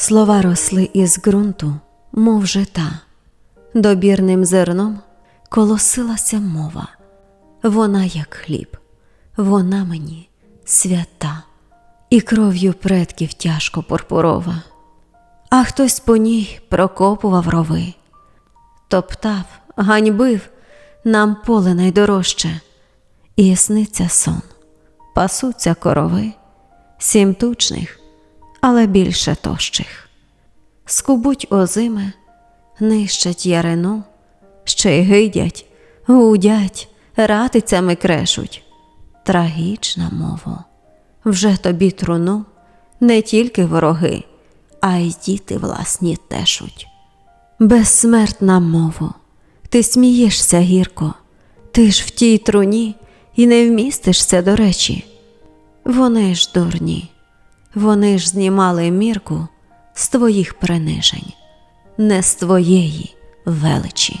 Слова росли із ґрунту, мов жита, добірним зерном колосилася мова. Вона, як хліб, вона мені свята, і кров'ю предків тяжко пурпурова. А хтось по ній прокопував рови, топтав, ганьбив нам поле найдорожче, і сниться сон, пасуться корови, сім тучних, але більше тощих. Скубуть озими, нищать ярину, ще й гидять, гудять, ратицями крешуть. Трагічна мова, вже тобі труну не тільки вороги, а й діти власні тешуть. Безсмертна мова, ти смієшся гірко, ти ж в тій труні і не вмістишся до речі. Вони ж дурні, вони ж знімали мірку з твоїх принижень, не з твоєї величі.